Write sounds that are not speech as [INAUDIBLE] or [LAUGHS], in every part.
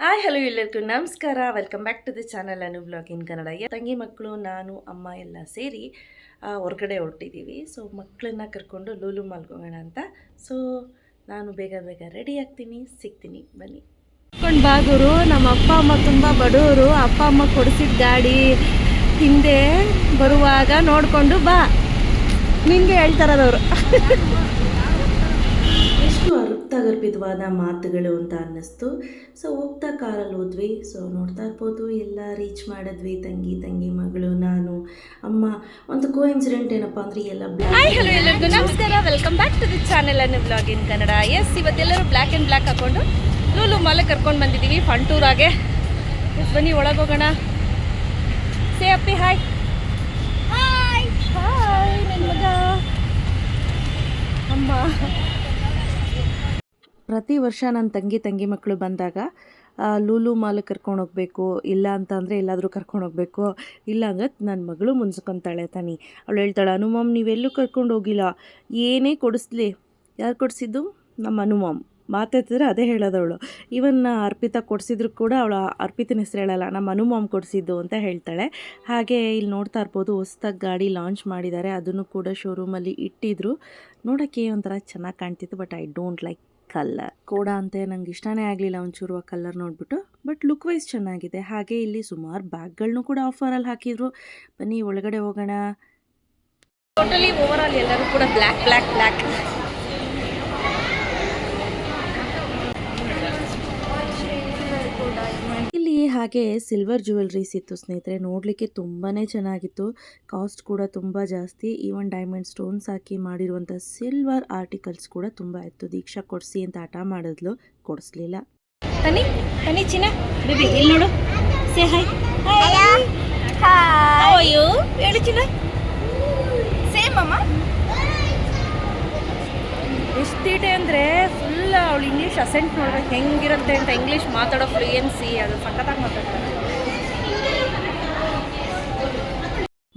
Hi hello ಎಲ್ಲರಿಗೂ ನಮಸ್ಕಾರ. Welcome back to the channel Anu blog in Kannada ತಂಗಿ ಮಕ್ಕಳು ನಾನು ಅಮ್ಮ ಎಲ್ಲ ಸೇರಿ ಹೊರಗಡೆ ಹೊರಟಿದ್ದೀವಿ ಸೊ ಮಕ್ಕಳನ್ನ ಕರ್ಕೊಂಡು ಲೂಲು ಮಲ್ಗೋಣ ಅಂತ. ಸೊ ನಾನು ಬೇಗ ಬೇಗ ರೆಡಿ ಆಗ್ತೀನಿ. ಸಿಗ್ತೀನಿ. ಬನ್ನಿ. ಕರ್ಕೊಂಡು ಬಾ ಗುರು. ನಮ್ಮ ಅಪ್ಪ ಅಮ್ಮ ತುಂಬ ಬಡವರು ಅಪ್ಪ ಅಮ್ಮ ಕೊಡಿಸಿದ ಗಾಡಿ ಹಿಂದೆ ಬರುವಾಗ ನೋಡಿಕೊಂಡು ಬಾ. ನಿಂಗೆ ಹೇಳ್ತಾರದವರು. ಎಷ್ಟು ಅರ್ಥಗರ್ಭಿತವಾದ ಮಾತುಗಳು ಅಂತ ಅನ್ನಿಸ್ತು. ಸೊ ಹೋಗ್ತಾ ಕಾರಲ್ಲಿ ಹೋದ್ವಿ. ಸೊ ನೋಡ್ತಾ ಇರ್ಬೋದು ಎಲ್ಲ ರೀಚ್ ಮಾಡಿದ್ವಿ. ತಂಗಿ ತಂಗಿ ಮಗಳು ನಾನು ಅಮ್ಮ. ಒಂದು ಕೋ ಇನ್ಸಿಡೆಂಟ್ ಏನಪ್ಪ ಅಂದ್ರೆ ಎಲ್ಲ ಹಾಯ್ ಹಲೋ ಎಲ್ಲರಿಗೂ. ನಮಸ್ಕಾರ. Welcome back to the channel Anu blog in Kannada S ಇವತ್ತೆಲ್ಲರೂ ಬ್ಲ್ಯಾಕ್ ಆ್ಯಂಡ್ ಬ್ಲ್ಯಾಕ್ ಹಾಕೊಂಡು ಲೂಲು ಮಾಲೆ ಕರ್ಕೊಂಡು ಬಂದಿದ್ದೀವಿ ಫನ್ ಟೂರಾಗೆ ಎಸ್ ಬನ್ನಿ ಒಳಗೆ ಹೋಗೋಣ. ಸೇ ಅಪ್ಪಿ ಹಾಯ್ ಹಾಯ್ ಹಾಯ್ ನನ್ನ ಮಗ. ಅಮ್ಮ. ಪ್ರತಿ ವರ್ಷ ನನ್ನ ತಂಗಿ ತಂಗಿ ಮಕ್ಕಳು ಬಂದಾಗ ಲೂಲು ಮಾಲ್ ಕರ್ಕೊಂಡು ಹೋಗಬೇಕು, ಇಲ್ಲ ಅಂತ ಅಂದರೆ ಎಲ್ಲಾದರೂ ಕರ್ಕೊಂಡು ಹೋಗಬೇಕು, ಇಲ್ಲ ಅಂದರೆ ನನ್ನ ಮಗಳು ಮುನ್ಸ್ಕೊತಾಳೆ ತಾನಿ. ಅವಳು ಹೇಳ್ತಾಳೆ, ಅನುಮಾಮ್, ನೀವೆಲ್ಲೂ ಕರ್ಕೊಂಡು ಹೋಗಿಲ್ಲ. ಏನೇ ಕೊಡಿಸ್ಲಿ. ಯಾರು ಕೊಡಿಸಿದ್ದು? ನಮ್ಮ ಅನುಮಾಮ್. ಮಾತಾಡ್ತಿದ್ರೆ ಅದೇ ಹೇಳೋದವಳು. ಇವನ್ ಅರ್ಪಿತಾ ಕೊಡಿಸಿದ್ರು ಕೂಡ ಅವಳು ಅರ್ಪಿತನ ಹೆಸರು ಹೇಳಲ್ಲ, ನಮ್ಮ ಅನುಮಾಮ್ ಕೊಡಿಸಿದ್ದು ಅಂತ ಹೇಳ್ತಾಳೆ. ಹಾಗೆ ಇಲ್ಲಿ ನೋಡ್ತಾ ಇರ್ಬೋದು, ಹೊಸ್ದಾಗಿ ಗಾಡಿ ಲಾಂಚ್ ಮಾಡಿದ್ದಾರೆ. ಅದನ್ನು ಕೂಡ ಶೋರೂಮಲ್ಲಿ ಇಟ್ಟಿದ್ರು. ನೋಡೋಕ್ಕೆ ಒಂಥರ ಚೆನ್ನಾಗಿ ಕಾಣ್ತಿತ್ತು but I don't like colour code ಅಂತ ನಂಗೆ ಇಷ್ಟನೇ ಆಗಲಿಲ್ಲ ಒಂಚೂರು ಆ ಕಲರ್ ನೋಡಿಬಿಟ್ಟು, ಬಟ್ ಲುಕ್ ವೈಸ್ ಚೆನ್ನಾಗಿದೆ. ಹಾಗೆ ಇಲ್ಲಿ ಸುಮಾರು ಬ್ಯಾಗ್ಗಳನ್ನೂ ಕೂಡ ಆಫರಲ್ಲಿ ಹಾಕಿದ್ರು. ಬನ್ನಿ, ಒಳಗಡೆ ಹೋಗೋಣ. ಟೋಟಲಿ ಓವರ್ ಆಲ್ ಎಲ್ಲರೂ ಕೂಡ ಬ್ಲ್ಯಾಕ್ ಬ್ಲ್ಯಾಕ್ ಬ್ಲ್ಯಾಕ್ ಇಲ್ಲಿ ಹಾಗೆ ಸಿಲ್ವರ್ ಜ್ಯುವೆಲ್ರೀಸ್ ಇತ್ತು ಸ್ನೇಹಿತರೆ ನೋಡಲಿಕ್ಕೆ ತುಂಬಾ ಚೆನ್ನಾಗಿತ್ತು. ಕಾಸ್ಟ್ ಕೂಡ ತುಂಬ ಜಾಸ್ತಿ. ಈವನ್ ಡೈಮಂಡ್ ಸ್ಟೋನ್ಸ್ ಹಾಕಿ ಮಾಡಿರುವಂಥ ಸಿಲ್ವರ್ ಆರ್ಟಿಕಲ್ಸ್ ಕೂಡ ತುಂಬ ಇತ್ತು. ದೀಕ್ಷಾ ಕೊಡಿಸಿ ಅಂತ ಹಠ ಮಾಡಿದ್ಲು ಕೊಡಿಸ್ಲಿಲ್ಲ. ತನಿ ತನಿ ಚಿನ್ನ ಬೇಬಿ ಇಲ್ಲಿ ನೋಡು. ಸೇ ಹಾಯ್ ಹಾಯ್ ಹೇಳು ಚಿನ್ನ. ಸೇಮ್ ಅಮ್ಮ? ಎಷ್ಟಿದೆ ಅಂದರೆ ಫುಲ್ ಅವಳು ಇಂಗ್ಲೀಷ್ ಅಸೆಂಟ್ ನೋಡ್ಬೇಕು, ಹೆಂಗಿರುತ್ತೆ ಅಂತ ಇಂಗ್ಲೀಷ್ ಮಾತಾಡೋ ಫ್ಲೂಯೆನ್ಸಿ ಅದು ಸಖತ್ತಾಗಿ ಮಾತಾಡ್ತಾರೆ.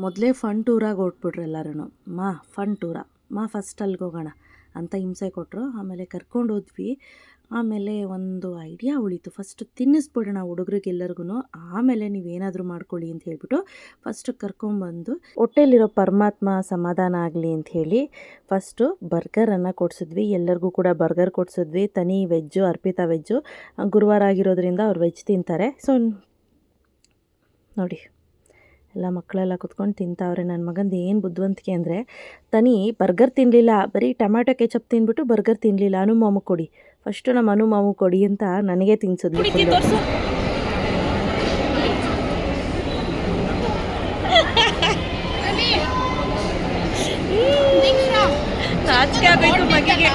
ಮೊದಲೇ ಫನ್ ಟೂರಾಗಿ ಹೊಟ್ಬಿಟ್ರು ಎಲ್ಲರೂ ಮಾ ಫನ್ ಟೂರ ಮಾ ಫಸ್ಟ್ ಅಲ್ಲಿಗೆ ಹೋಗೋಣ. ಅಂತ ಹಿಂಸೆ ಕೊಟ್ಟರು ಆಮೇಲೆ ಕರ್ಕೊಂಡು ಹೋದ್ವಿ. ಆಮೇಲೆ ಒಂದು ಐಡಿಯಾ ಉಳಿತು. ಫಸ್ಟ್ ತಿನ್ನಿಸ್ಬಿಡೋಣ ಹುಡುಗರಿಗೆಲ್ಲರಿಗೂ ಆಮೇಲೆ ನೀವೇನಾದರೂ ಮಾಡ್ಕೊಳ್ಳಿ ಅಂತ ಹೇಳ್ಬಿಟ್ಟು ಫಸ್ಟ್ ಕರ್ಕೊಂಬಂದು ಹೊಟ್ಟೆಲಿರೋ ಪರಮಾತ್ಮ ಸಮಾಧಾನ ಆಗಲಿ ಅಂತ ಹೇಳಿ ಫಸ್ಟು ಬರ್ಗರನ್ನು ಕೊಡಿಸಿದ್ವಿ. ಎಲ್ಲರಿಗೂ ಕೂಡ ಬರ್ಗರ್ ಕೊಡಿಸಿದ್ವಿ. ತನಿ ವೆಜ್ಜು ಅರ್ಪಿತಾ ವೆಜ್ಜು ಗುರುವಾರ ಆಗಿರೋದ್ರಿಂದ ಅವ್ರು ವೆಜ್ ತಿಂತಾರೆ. ಸೊ ನೋಡಿ. ಎಲ್ಲ ಮಕ್ಕಳೆಲ್ಲ ಕುತ್ಕೊಂಡು ತಿಂತಾವ್ರೆ. ನನ್ನ ಮಗಂದು ಏನು ಬುದ್ಧಿವಂತಿಕೆ ಅಂದರೆ ತನಿ ಬರ್ಗರ್ ತಿನ್ನಲಿಲ್ಲ ಬರೀ ಟೊಮ್ಯಾಟೊ ಕೆಚಪ್ ತಿನ್ಬಿಟ್ಟು ಬರ್ಗರ್ ತಿನ್ನಲಿಲ್ಲ ಅನು ಮಾಮು ಕೊಡಿ. ಫಸ್ಟು ನಮ್ಮ ಅನು ಮಾಮು ಕೊಡಿ ಅಂತ ನನಗೆ ತಿನ್ಸಿದ್ಲು. ತೋರಿಸು. [LAUGHS] ನಾಚಿಕೆ ಆಗಬೇಕು ಮಗಿಗೆ.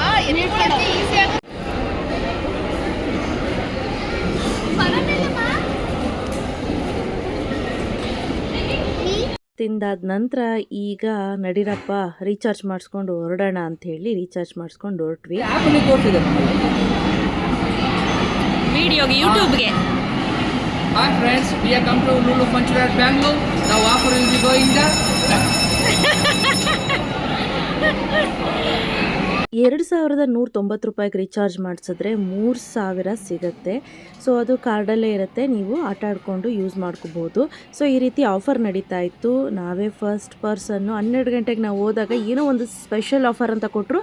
ತಿಂದಾದ ನಂತರ ಈಗ ನಡೀರಪ್ಪ ರೀಚಾರ್ಜ್ ಮಾಡಿಸ್ಕೊಂಡು ಹೊರಡೋಣ ಅಂತ ಹೇಳಿ ರೀಚಾರ್ಜ್ ಮಾಡಿಸ್ಕೊಂಡು ಹೊರಟ್ವಿ. ವಿಡಿಯೋಗೆ ಯೂಟ್ಯೂಬ್ಗೆ hi friends we are come to Lulu Funchal at Bangalore. Now offer will ಎರಡು ಸಾವಿರದ ನೂರ ತೊಂಬತ್ತು ರೂಪಾಯಿಗೆ ರೀಚಾರ್ಜ್ ಮಾಡಿಸಿದ್ರೆ ಮೂರು ಸಾವಿರ ಸಿಗುತ್ತೆ. ಸೊ ಅದು ಕಾರ್ಡಲ್ಲೇ ಇರುತ್ತೆ. ನೀವು ಆಟ ಆಡಿಕೊಂಡು ಯೂಸ್ ಮಾಡ್ಕೋಬೋದು. ಸೊ ಈ ರೀತಿ ಆಫರ್ ನಡೀತಾ ಇತ್ತು. ನಾವೇ ಫಸ್ಟ್ ಪರ್ಸನ್ನು ಹನ್ನೆರಡು ಗಂಟೆಗೆ ನಾವು ಹೋದಾಗ ಏನೋ ಒಂದು ಸ್ಪೆಷಲ್ ಆಫರ್ ಅಂತ ಕೊಟ್ಟರು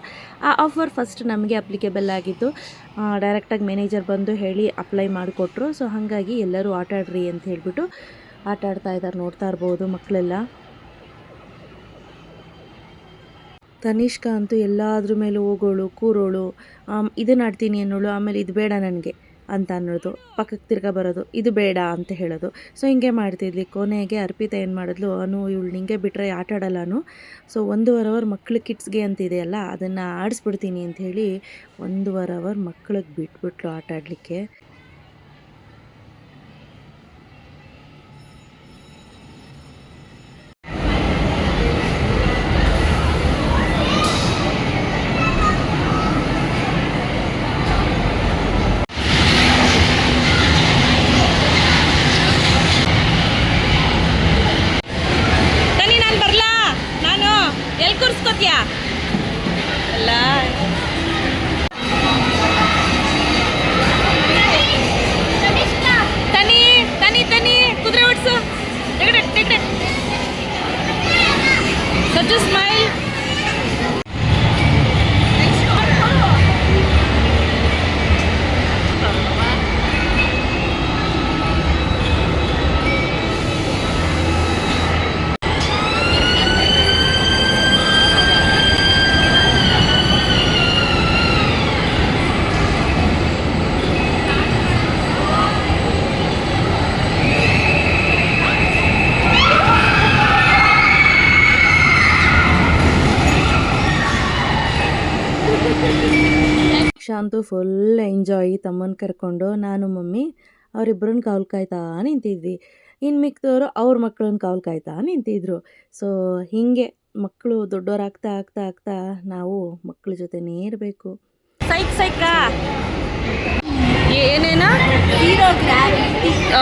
ಆ ಆಫರ್ ಫಸ್ಟ್ ನಮಗೆ ಅಪ್ಲಿಕೇಬಲ್ ಆಗಿತ್ತು. ಡೈರೆಕ್ಟಾಗಿ ಮ್ಯಾನೇಜರ್ ಬಂದು ಹೇಳಿ ಅಪ್ಲೈ ಮಾಡಿಕೊಟ್ರು. ಸೊ ಹಾಗಾಗಿ ಎಲ್ಲರೂ ಆಟ ಆಡ್ರಿ ಅಂತ ಹೇಳಿಬಿಟ್ಟು ಆಟ ಆಡ್ತಾ ಇದ್ದಾರೆ ನೋಡ್ತಾ ಇರ್ಬೋದು ಮಕ್ಕಳೆಲ್ಲ ತನಿಷ್ಕಾ ಅಂತೂ ಎಲ್ಲಾದ್ರ ಮೇಲೂ ಹೋಗೋಳು, ಕೂರೋಳು ಇದು ನಾಡ್ತೀನಿ ಅನ್ನೋಳು, ಆಮೇಲೆ ಇದು ಬೇಡ ನನಗೆ ಅಂತ ಅನ್ನೋದು ಪಕ್ಕಕ್ಕೆ ತಿರ್ಗಾ ಬರೋದು, ಇದು ಬೇಡ ಅಂತ ಹೇಳೋದು. ಸೊ ಹಿಂಗೆ ಮಾಡ್ತಿದ್ವಿ. ಕೊನೆಗೆ ಅರ್ಪಿತಾ ಏನು ಮಾಡಿದ್ಲು, ಅನು ಇವಳು ನಿಂಗೆ ಬಿಟ್ಟರೆ ಆಟ ಆಡಲ್ಲನು ಸೊ ಒಂದೂವರೆ ಅವರ್ ಮಕ್ಳು ಕಿಟ್ಸ್ಗೆ ಅಂತ ಇದೆಯಲ್ಲ ಅದನ್ನು ಆಡಿಸ್ಬಿಡ್ತೀನಿ ಅಂತ ಹೇಳಿ ಒಂದೂವರೆ ಅವರ್ ಮಕ್ಳಿಗೆ ಬಿಟ್ಬಿಟ್ಲು ಆಟ ಆಡಲಿಕ್ಕೆ. ಎಲ್ಲಿ ಕೂರಿಸ್ಕೋತೀಯಾ ಅಲ್ಲ. ತನಿ ತನಿ ತನಿ ಕುದುರೆ ಓಡಿಸು ಸಜ್ಜು ಸ್ಮೈಲ್ ಅಂತೂ ಫುಲ್ ಎಂಜಾಯ್ ತಮ್ಮನ ಕರ್ಕೊಂಡು ನಾನು ಮಮ್ಮಿ ಅವರಿಬ್ಬರನ್ನ ಕಾವಲು ಕಾಯ್ತಾ ನಿಂತಿದ್ವಿ. ಇನ್ನು ಮಿಕ್ಕದವರು ಅವ್ರ ಮಕ್ಕಳನ್ನ ಕಾವಲು ಕಾಯ್ತಾ ನಿಂತಿದ್ರು. ಸೊ ಹೀಗೆ ಮಕ್ಕಳು ದೊಡ್ಡವರಾಗ್ತಾ ಆಗ್ತಾ ಆಗ್ತಾ ನಾವು ಮಕ್ಕಳ ಜೊತೆ ನೇರಬೇಕು ಸೈಕ್ ಸೈಕ? ಏನೇನ?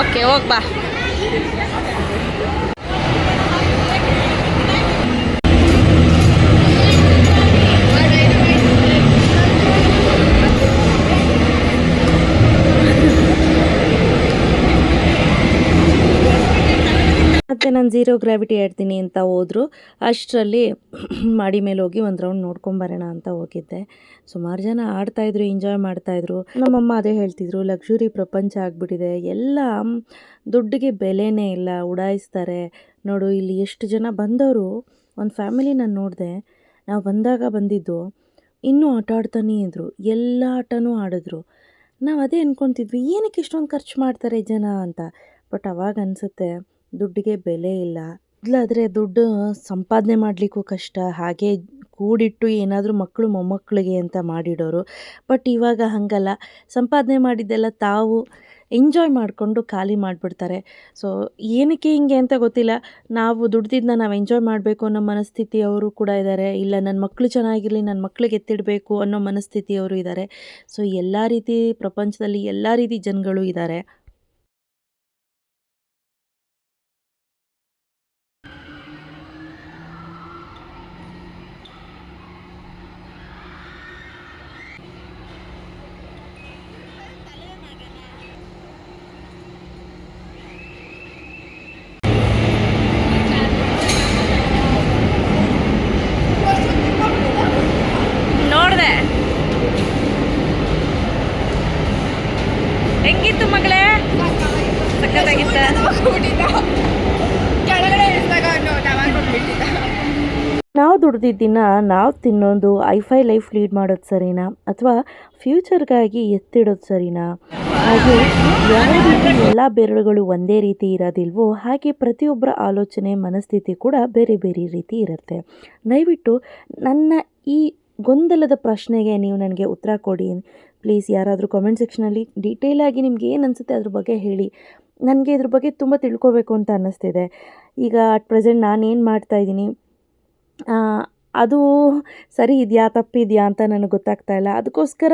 ಓಕೆ ಹೋಗ್ ಮತ್ತು ನಾನು ಝೀರೋ ಗ್ರಾವಿಟಿ ಆಡ್ತೀನಿ ಅಂತ ಹೋದ್ರು. ಅಷ್ಟರಲ್ಲಿ [CLEARS THROAT] ಮಾಡಿ ಮೇಲೆ ಹೋಗಿ ಒಂದು ರೌಂಡ್ ನೋಡ್ಕೊಂಬರೋಣ ಅಂತ ಹೋಗಿದ್ದೆ. ಸುಮಾರು ಜನ ಆಡ್ತಾಯಿದ್ರು ಎಂಜಾಯ್ ಮಾಡ್ತಾಯಿದ್ರು ನಮ್ಮಮ್ಮ ಅದೇ ಹೇಳ್ತಿದ್ರು ಲಕ್ಸುರಿ ಪ್ರಪಂಚ ಆಗಿಬಿಟ್ಟಿದೆ. ಎಲ್ಲ ದುಡ್ಡಿಗೆ ಬೆಲೆನೇ ಇಲ್ಲ, ಉಡಾಯಿಸ್ತಾರೆ. ನೋಡು, ಇಲ್ಲಿ ಎಷ್ಟು ಜನ ಬಂದವರು ಒಂದು ಫ್ಯಾಮಿಲಿ ನಾನು ನೋಡಿದೆ. ನಾವು ಬಂದಾಗ ಬಂದಿದ್ದು, ಇನ್ನೂ ಆಟ ಆಡ್ತಾನೇ ಇದ್ದರು ಎಲ್ಲ ಆಟನೂ ಆಡಿದ್ರು. ನಾವು ಅದೇ ಅನ್ಕೊತಿದ್ವಿ, ಏನಕ್ಕೆ ಇಷ್ಟೊಂದು ಖರ್ಚು ಮಾಡ್ತಾರೆ ಜನ ಅಂತ. ಬಟ್ ಅವಾಗ ಅನಿಸುತ್ತೆ ದುಡ್ಡಿಗೆ ಬೆಲೆ ಇಲ್ಲ. ಮೊದಲಾದರೆ ದುಡ್ಡು ಸಂಪಾದನೆ ಮಾಡಲಿಕ್ಕೂ ಕಷ್ಟ. ಹಾಗೆ ಕೂಡಿಟ್ಟು ಏನಾದರೂ ಮಕ್ಕಳು ಮೊಮ್ಮಕ್ಕಳಿಗೆ ಅಂತ ಮಾಡಿಡೋರು. ಬಟ್ ಇವಾಗ ಹಾಗಲ್ಲ. ಸಂಪಾದನೆ ಮಾಡಿದ್ದೆಲ್ಲ ತಾವು ಎಂಜಾಯ್ ಮಾಡಿಕೊಂಡು ಖಾಲಿ ಮಾಡಿಬಿಡ್ತಾರೆ. ಸೊ ಏನಕ್ಕೆ ಹಿಂಗೆ ಅಂತ ಗೊತ್ತಿಲ್ಲ. ನಾವು ದುಡ್ದಿದ್ದನ್ನ ನಾವು ಎಂಜಾಯ್ ಮಾಡಬೇಕು ಅನ್ನೋ ಮನಸ್ಥಿತಿಯವರು ಕೂಡ ಇದ್ದಾರೆ ಇಲ್ಲ ನನ್ನ ಮಕ್ಕಳು ಚೆನ್ನಾಗಿರಲಿ ನನ್ನ ಮಕ್ಕಳಿಗೆ ಎತ್ತಿಡಬೇಕು ಅನ್ನೋ ಮನಸ್ಥಿತಿಯವರು ಇದ್ದಾರೆ ಸೊ ಎಲ್ಲ ರೀತಿ ಪ್ರಪಂಚದಲ್ಲಿ ಎಲ್ಲ ರೀತಿ ಜನಗಳು ಇದ್ದಾರೆ ನೋಡಿದೆ ಹೆಂಗಿತ್ತು ಮಗಳೇ ಸಕ್ಕತ್ತಾಗಿತ್ತ ಕೆಳಗಡೆ ಇಳಿದಾಗ ನಾವಾಗ್ಬಿಟ್ಟಿದ್ದ ನಾವು ದುಡ್ದಿದ್ದನ್ನ ನಾವು ತಿನ್ನೋದು ಐಫೈ ಲೈಫ್ ಲೀಡ್ ಮಾಡೋದು ಸರಿನಾ? ಅಥವಾ ಫ್ಯೂಚರ್ಗಾಗಿ ಎತ್ತಿಡೋದು ಸರಿನಾ? ಹಾಗೆ ಯಾವ ರೀತಿ ಎಲ್ಲ ಬೆರಳುಗಳು ಒಂದೇ ರೀತಿ ಇರೋದಿಲ್ವೋ, ಹಾಗೆ ಪ್ರತಿಯೊಬ್ಬರ ಆಲೋಚನೆ, ಮನಸ್ಥಿತಿ ಕೂಡ ಬೇರೆ ಬೇರೆ ರೀತಿ ಇರುತ್ತೆ. ದಯವಿಟ್ಟು ನನ್ನ ಈ ಗೊಂದಲದ ಪ್ರಶ್ನೆಗೆ ನೀವು ನನಗೆ ಉತ್ತರ ಕೊಡಿ. ಪ್ಲೀಸ್ ಯಾರಾದರೂ ಕಾಮೆಂಟ್ ಸೆಕ್ಷನಲ್ಲಿ ಡೀಟೇಲಾಗಿ ನಿಮ್ಗೆ ಏನು ಅನಿಸುತ್ತೆ ಅದ್ರ ಬಗ್ಗೆ ಹೇಳಿ. ನನಗೆ ಇದ್ರ ಬಗ್ಗೆ ತುಂಬ ತಿಳ್ಕೊಬೇಕು ಅಂತ ಅನ್ನಿಸ್ತಿದೆ. ಈಗ ಅಟ್ ಪ್ರೆಸೆಂಟ್ ನಾನೇನು ಮಾಡ್ತಾಯಿದ್ದೀನಿ ಅದು ಸರಿ ಇದೆಯಾ, ತಪ್ಪಿದೆಯಾ ಅಂತ ನನಗೆ ಗೊತ್ತಾಗ್ತಾ ಇಲ್ಲ. ಅದಕ್ಕೋಸ್ಕರ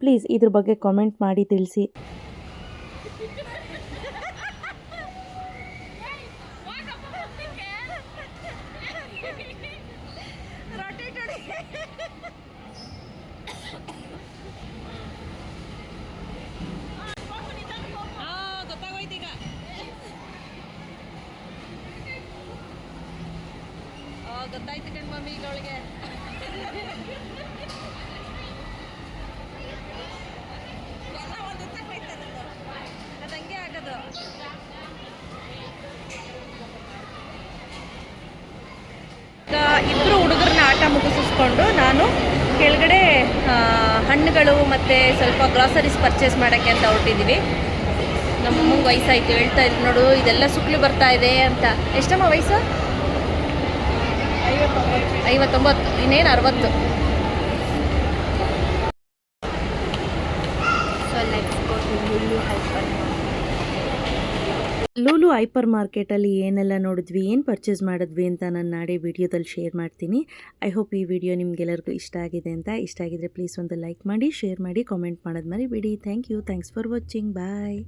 ಪ್ಲೀಸ್ ಇದ್ರ ಬಗ್ಗೆ ಕಾಮೆಂಟ್ ಮಾಡಿ ತಿಳಿಸಿ. ಗೊತ್ತಾಯ್ತು ಕಣ್ ಮಮ್ಮಿ ಈಗ ಅವಳಿಗೆ. ಅದು ಹಂಗೆ ಆಗೋದು. ಹುಡುಗರನ್ನ ಆಟ ಮುಗಿಸಿಸ್ಕೊಂಡು ನಾನು ಕೆಳಗಡೆ ಹಣ್ಣುಗಳು ಮತ್ತು ಸ್ವಲ್ಪ ಗ್ರಾಸರೀಸ್ ಪರ್ಚೇಸ್ ಮಾಡೋಕ್ಕೆ ಅಂತ ಹೊರಟಿದ್ದೀವಿ ನಮ್ಮ ವಯಸ್ಸಾಯ್ತು. ಹೇಳ್ತಾ ಇದ್ರು ನೋಡು, ಇದೆಲ್ಲ ಸುಕ್ಲು ಬರ್ತಾ ಇದೆ ಅಂತ. ಎಷ್ಟಮ್ಮ ವಯಸ್ಸು? ಐವತ್ತೊಂಬತ್ತು, ಇನ್ನೇನು ಅರವತ್ತು. ಲೂಲು ಹೈಪರ್ ಮಾರ್ಕೆಟಲ್ಲಿ ಏನೆಲ್ಲ ನೋಡಿದ್ವಿ, ಏನು ಪರ್ಚೇಸ್ ಮಾಡಿದ್ವಿ ಅಂತ ನಾನು ನಾಳೆ ವಿಡಿಯೋದಲ್ಲಿ ಶೇರ್ ಮಾಡ್ತೀನಿ. ಐ ಹೋಪ್ ಈ ವಿಡಿಯೋ ನಿಮಗೆಲ್ಲರಿಗೂ ಇಷ್ಟ ಆಗಿದೆ ಅಂತ. ಇಷ್ಟ ಆಗಿದ್ರೆ ಪ್ಲೀಸ್ ಒಂದು ಲೈಕ್ ಮಾಡಿ ಶೇರ್ ಮಾಡಿ ಕಾಮೆಂಟ್ ಮಾಡೋದು ಮರಿಬೇಡಿ thank you thanks for watching bye